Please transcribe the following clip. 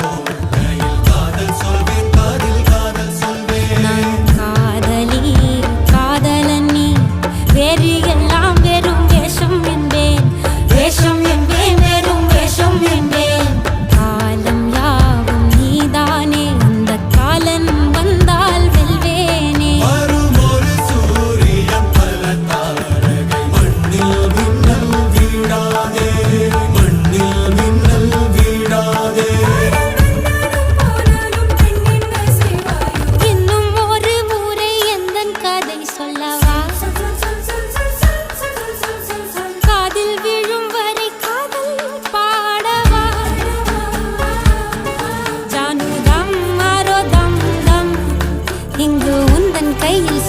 Oh. கையில்